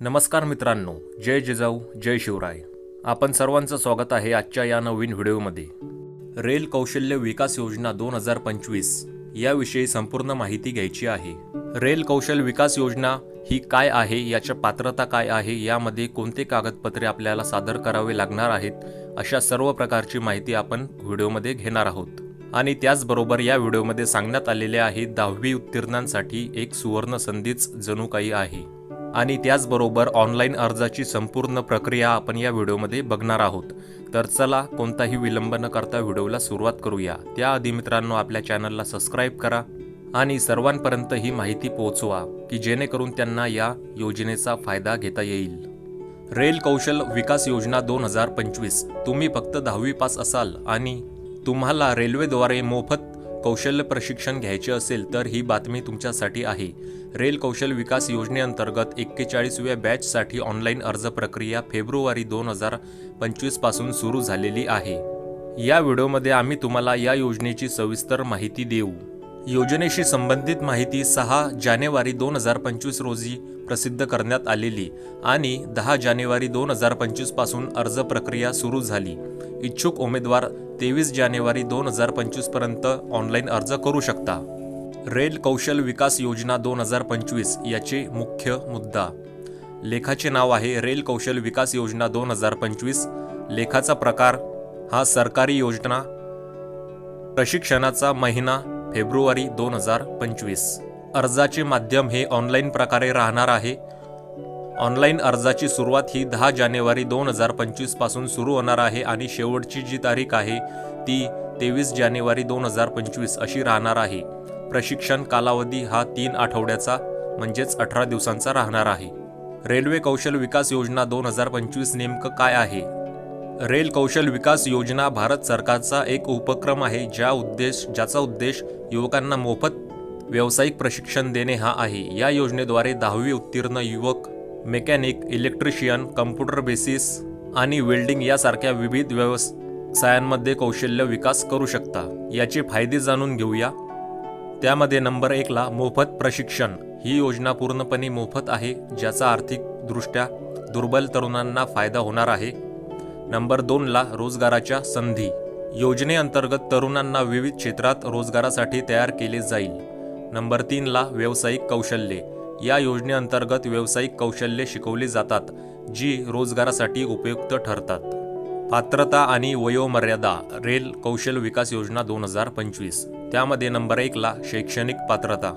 नमस्कार मित्रांनो जय जिजाऊ जय शिवराय. आपण सर्वांचं स्वागत आहे आजच्या या नवीन व्हिडिओमध्ये. रेल कौशल्य विकास योजना दोन हजार पंचवीस याविषयी संपूर्ण माहिती घ्यायची आहे. रेल कौशल्य विकास योजना ही काय आहे याच्या पात्रता काय आहे यामध्ये कोणते कागदपत्रे आपल्याला सादर करावे लागणार आहेत अशा सर्व प्रकारची माहिती आपण व्हिडिओमध्ये घेणार आहोत. आणि त्याचबरोबर या व्हिडिओमध्ये सांगण्यात आलेले आहे दहावी उत्तीर्णांसाठी एक सुवर्ण संधीच जणू काही आहे. आणि त्याचबरोबर ऑनलाईन अर्जाची संपूर्ण प्रक्रिया आपण या व्हिडिओमध्ये बघणार आहोत. तर चला कोणताही विलंब न करता व्हिडिओला सुरुवात करूया. त्याआधी मित्रांनो आपल्या चॅनलला सबस्क्राईब करा आणि सर्वांपर्यंत ही माहिती पोहोचवा की जेणेकरून त्यांना या योजनेचा फायदा घेता येईल. रेल कौशल विकास योजना दोन हजार पंचवीस. तुम्ही फक्त दहावी पास असाल आणि तुम्हाला रेल्वेद्वारे मोफत कौशल्य प्रशिक्षण घ्यायचे असेल तर ही बातमी तुमच्यासाठी आहे. रेल कौशल विकास योजनेअंतर्गत एक्केचाळीसव्या बॅचसाठी ऑनलाईन अर्ज प्रक्रिया फेब्रुवारी दोन हजार पंचवीसपासून सुरू झालेली आहे. या व्हिडिओमध्ये आम्ही तुम्हाला या योजनेची सविस्तर माहिती देऊ. योजनेशी संबंधित माहिती सहा जानेवारी दोन हजार पंचवीस रोजी प्रसिद्ध करण्यात आलेली आणि दहा जानेवारी दोन हजार पंचवीसपासून अर्ज प्रक्रिया सुरू झाली. इच्छुक उमेदवार तेवीस जानेवारी दोन हजार पंचवीसपर्यंत ऑनलाईन अर्ज करू शकता. रेल कौशल विकास योजना दोन हजार पंचवीस याचे मुख्य मुद्दा. लेखाचे नाव आहे रेल कौशल विकास योजना दोन हजार पंचवीस. लेखाचा प्रकार हा सरकारी योजना. प्रशिक्षणाचा महिना फेब्रुवारी दोन हजार पंचवीस. अर्जाचे माध्यम हे ऑनलाईन प्रकारे राहणार आहे. ऑनलाईन अर्जाची सुरुवात ही दहा जानेवारी दोन हजार पंचवीसपासून सुरू होणार आहे आणि शेवटची जी तारीख आहे ती तेवीस जानेवारी दोन हजार पंचवीस अशी राहणार आहे. प्रशिक्षण कालावधी हा तीन आठवड्याचा म्हणजेच अठरा दिवसांचा राहणार आहे. रेल्वे कौशल विकास योजना दोन हजार पंचवीस नेमकं काय आहे? रेल कौशल विकास योजना भारत सरकारचा एक उपक्रम आहे ज्या उद्देश ज्याचा उद्देश युवकांना मोफत व्यावसायिक प्रशिक्षण देणे हा आहे. या योजनेद्वारे दहावी उत्तीर्ण युवक मेकॅनिक इलेक्ट्रिशियन कम्प्युटर बेसिस आणि वेल्डिंग यासारख्या विविध व्यवसायांमध्ये कौशल्य विकास करू शकता. याचे फायदे जाणून घेऊया. त्यामध्ये नंबर एकला मोफत प्रशिक्षण. ही योजना पूर्णपणे मोफत आहे ज्याचा आर्थिकदृष्ट्या दुर्बल तरुणांना फायदा होणार आहे. नंबर दोनला रोजगाराच्या संधी. योजनेअंतर्गत तरुणांना विविध क्षेत्रात रोजगारासाठी तयार केले जाईल. नंबर तीनला व्यावसायिक कौशल्ये. या योजनेअंतर्गत व्यावसायिक कौशल्ये शिकवली जातात जी रोजगारासाठी उपयुक्त ठरतात. पात्रता आणि वयोमर्यादा रेल कौशल विकास योजना दोन हजार पंचवीस. त्यामध्ये नंबर एकला शैक्षणिक पात्रता.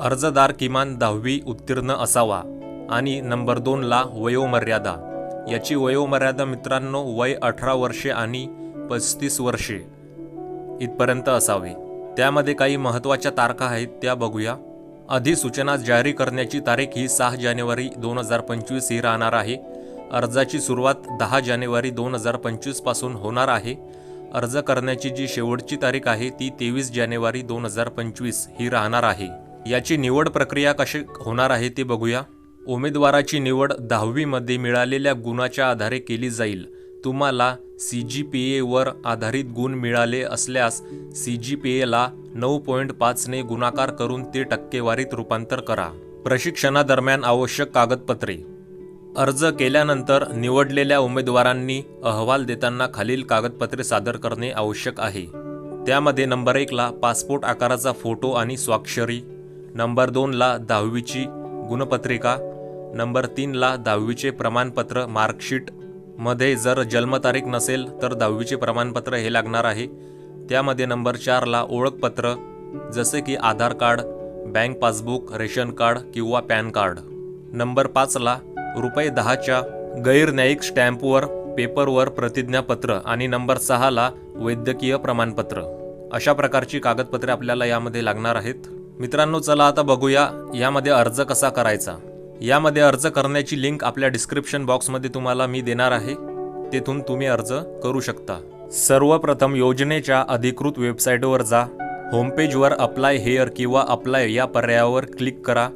अर्जदार किमान दहावी उत्तीर्ण असावा. आणि नंबर दोनला वयोमर्यादा याची वयोमर्यादा मित्रांनो वय अठरा वर्षे आणि पस्तीस वर्षे इथपर्यंत असावे. त्यामध्ये काही महत्त्वाच्या तारखा आहेत त्या बघूया. अधिसूचना जारी करण्याची तारीख ही सहा जानेवारी दोन हजार पंचवीस ही राहणार आहे. अर्जाची सुरुवात दहा जानेवारी दोन हजार पंचवीसपासून होणार आहे. अर्ज करण्याची जी शेवटची तारीख आहे ती तेवीस जानेवारी दोन हजार पंचवीस ही राहणार आहे. याची निवड प्रक्रिया कशी होणार आहे ते बघूया. उमेदवाराची निवड दहावीमध्ये मिळालेल्या गुणाच्या आधारे केली जाईल. तुम्हाला सी जी पी एवर आधारित गुण मिळाले असल्यास सी जी पी एला नऊ पॉईंट पाचने गुणाकार करून ते टक्केवारीत रूपांतर करा. प्रशिक्षणादरम्यान आवश्यक कागदपत्रे. अर्ज केल्यानंतर निवडलेल्या उमेदवारांनी अहवाल देताना खालील कागदपत्रे सादर करणे आवश्यक आहे. त्यामध्ये नंबर एकला पासपोर्ट आकाराचा फोटो आणि स्वाक्षरी. नंबर दोनला दहावीची गुणपत्रिका. नंबर तीनला दहावीचे प्रमाणपत्र मार्कशीट. मध्ये जर जन्मतारीख नसेल तर दहावीचे प्रमाणपत्र हे लागणार आहे. त्यामध्ये नंबर चारला ओळखपत्र जसे की Aadhaar card bank passbook ration card किंवा पॅन कार्ड. नंबर पाचला रुपये दहाच्या गैरन्यायिक स्टॅम्पवर पेपरवर प्रतिज्ञापत्र आणि नंबर सहाला वैद्यकीय प्रमाणपत्र. अशा प्रकारची कागदपत्रे आपल्याला यामध्ये लागणार आहेत. मित्रांनो चला आता बघूया यामध्ये अर्ज कसा करायचा. यामध्ये अर्ज करण्याची लिंक आपल्या डिस्क्रिप्शन बॉक्समध्ये तुम्हाला मी देणार आहे. तेथून तुम्ही अर्ज करू शकता. सर्वप्रथम योजनेच्या अधिकृत वेबसाईटवर जा. होमपेजवर अप्लाय हेअर किंवा अप्लाय या पर्यायावर क्लिक करा.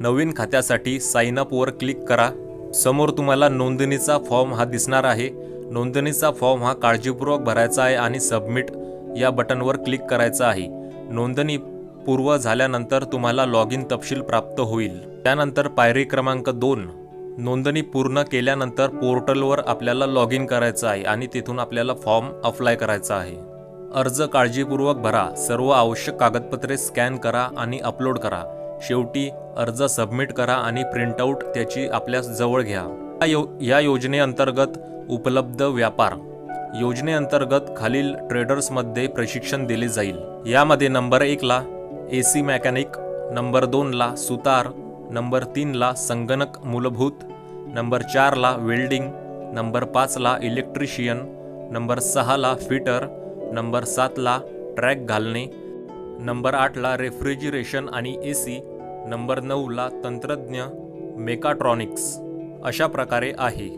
नवीन खात्यासाठी साइन क्लिक करा. समोर तुम्हाला नोंदणीचा फॉर्म हा दिसणार आहे. नोंदणीचा फॉर्म हा काळजीपूर्वक भरायचा आहे आणि सबमिट या बटनवर क्लिक करायचा आहे. नोंदणी पूर्व झाल्यानंतर तुम्हाला लॉग इन तपशील प्राप्त होईल. त्यानंतर पायरी क्रमांक दोन नोंदणी पूर्ण केल्यानंतर पोर्टलवर आपल्याला लॉग इन करायचं आहे आणि तिथून आपल्याला फॉर्म अप्लाय करायचा आहे. अर्ज काळजीपूर्वक भरा सर्व आवश्यक कागदपत्रे स्कॅन करा आणि अपलोड करा. शेवटी अर्ज सबमिट करा आणि प्रिंटआउट त्याची आपल्या जवळ घ्या. या यो या योजनेअंतर्गत उपलब्ध व्यापार. योजनेअंतर्गत खालील ट्रेडर्समध्ये प्रशिक्षण दिले जाईल. यामध्ये नंबर एकला ए सी मॅकॅनिक नंबर दोनला सुतार नंबर तीनला संगणक मूलभूत नंबर चारला वेल्डिंग नंबर पाचला इलेक्ट्रिशियन नंबर सहाला फिटर नंबर सातला ट्रॅक घालणे नंबर आठला रेफ्रिजरेशन आणि ए सी नंबर नऊला तंत्रज्ञ मेकाट्रॉनिक्स अशा प्रकारे आहे.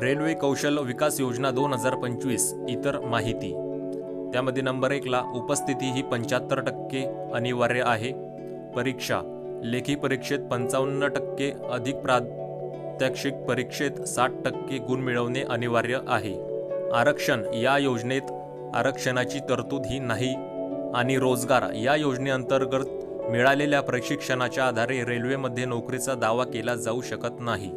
रेल्वे कौशल्य विकास योजना दोन हजार पंचवीस इतर माहिती. त्यामध्ये नंबर एकला उपस्थिती ही पंच्याहत्तर टक्के अनिवार्य आहे. परीक्षा लेखी परीक्षेत पंचावन्न टक्के अधिक प्रात्यक्षिक परीक्षेत साठ टक्के गुण मिळवणे अनिवार्य आहे. आरक्षण या योजनेत आरक्षणाची तरतूद ही नाही आणि रोजगार या योजनेअंतर्गत मिळालेल्या प्रशिक्षणाच्या आधारे रेल्वेमध्ये नोकरीचा दावा केला जाऊ शकत नाही.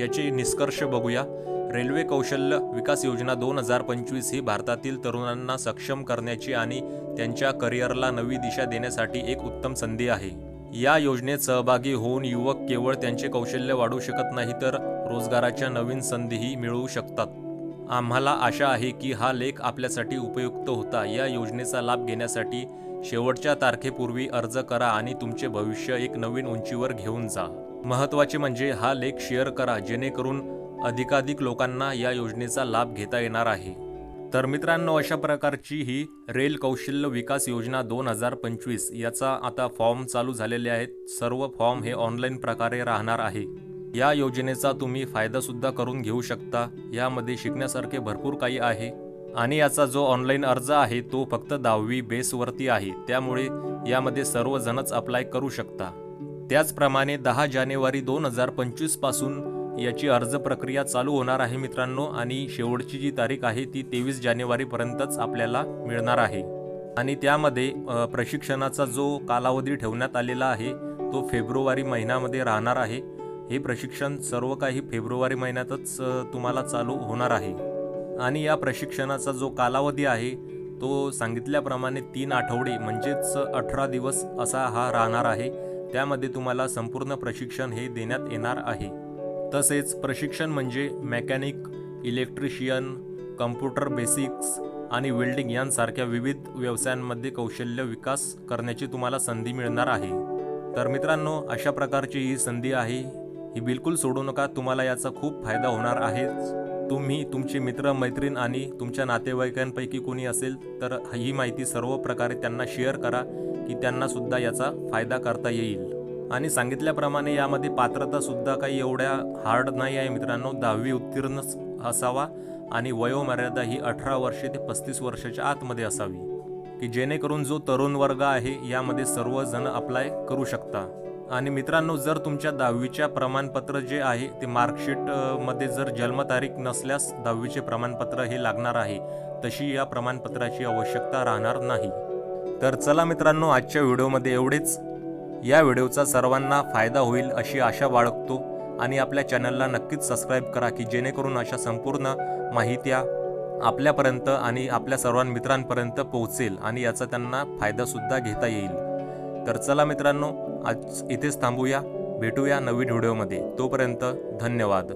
याचे निष्कर्ष बघूया. रेल्वे कौशल्य विकास योजना दोन हजार पंचवीस ही भारतातील तरुणांना सक्षम करण्याची आणि त्यांच्या करिअरला नवी दिशा देण्यासाठी एक उत्तम संधी आहे. या योजनेत सहभागी होऊन युवक केवळ त्यांचे कौशल्य वाढू शकत नाही तर रोजगाराच्या नवीन संधीही मिळवू शकतात. आम्हाला आशा आहे की हा लेख आपल्यासाठी उपयुक्त होता. या योजनेचा लाभ घेण्यासाठी शेवटच्या तारखेपूर्वी अर्ज करा आणि तुमचे भविष्य एक नवीन उंचीवर घेऊन जा. महत्त्वाचे म्हणजे हा लेख शेअर करा जेणेकरून अधिकाधिक लोकांना या योजनेचा लाभ घेता येणार आहे. तर मित्रांनो अशा प्रकारची ही रेल कौशल्य विकास योजना दोन हजार पंचवीस याचा आता फॉर्म चालू झालेले आहेत. सर्व फॉर्म हे ऑनलाईन प्रकारे राहणार आहे. या योजनेचा तुम्ही फायदासुद्धा करून घेऊ शकता. यामध्ये शिकण्यासारखे भरपूर काही आहे. आणि याचा जो ऑनलाईन अर्ज आहे तो फक्त दहावी बेसवरती आहे. त्यामुळे यामध्ये सर्वजणच अप्लाय करू शकता. त्याचप्रमाणे दहा जानेवारी दोन हजार पंचवीसपासून याची अर्ज प्रक्रिया चालू होणार आहे मित्रांनो आणि शेवटची जी तारीख आहे ती तेवीस जानेवारीपर्यंतच आपल्याला मिळणार आहे. आणि त्यामध्ये प्रशिक्षणाचा जो कालावधी ठेवण्यात आलेला आहे तो फेब्रुवारी महिन्यामध्ये राहणार आहे. हे प्रशिक्षण सर्व काही फेब्रुवारी महिन्यातच तुम्हाला चालू होणार आहे. आणि या प्रशिक्षणाचा जो कालावधी आहे तो सांगितल्याप्रमाणे तीन आठवडे म्हणजेच अठरा दिवस असा हा राहणार आहे. त्यामध्ये तुम्हाला संपूर्ण प्रशिक्षण हे देण्यात येणार आहे. तसेच प्रशिक्षण म्हणजे मेकॅनिक इलेक्ट्रिशियन कम्प्युटर बेसिक्स आणि वेल्डिंग यांसारख्या विविध व्यवसायांमध्ये कौशल्य विकास करण्याची तुम्हाला संधी मिळणार आहे. तर मित्रांनो अशा प्रकारची ही संधी आहे. ही बिलकुल सोडू नका तुम्हाला याचा खूप फायदा होणार आहेच तुम्ही तुमचे मित्र मैत्रीण आणि तुमच्या नातेवाईकांपैकी कोणी असेल तर ही माहिती सर्व प्रकारे त्यांना शेअर करा की त्यांनासुद्धा याचा फायदा करता येईल. आणि सांगितल्याप्रमाणे यामध्ये पात्रता सुद्धा काही एवढ्या हार्ड नाही आहे मित्रांनो. दहावी उत्तीर्णच असावा आणि वयोमर्यादा ही अठरा वर्षे ते पस्तीस वर्षाच्या आतमध्ये असावी की जेणेकरून जो तरुण वर्ग आहे यामध्ये सर्वजण अप्लाय करू शकता. आणि मित्रांनो जर तुमच्या दहावीच्या प्रमाणपत्र जे आहे ते मार्कशीटमध्ये जर जन्मतारीख नसल्यास दहावीचे प्रमाणपत्र हे लागणार आहे तशी या प्रमाणपत्राची आवश्यकता राहणार नाही. तर चला मित्रांनो आजच्या व्हिडिओमध्ये एवढेच. या व्हिडिओचा सर्वांना फायदा होईल अशी आशा बाळगतो आणि आपल्या चॅनलला नक्कीच सबस्क्राईब करा की जेणेकरून अशा संपूर्ण माहित्या आपल्यापर्यंत आणि आपल्या सर्व मित्रांपर्यंत पोहोचेल आणि याचा त्यांना फायदासुद्धा घेता येईल. तर चला मित्रांनो आज इथेच थांबूया. भेटूया नवीन व्हिडिओमध्ये. तोपर्यंत धन्यवाद.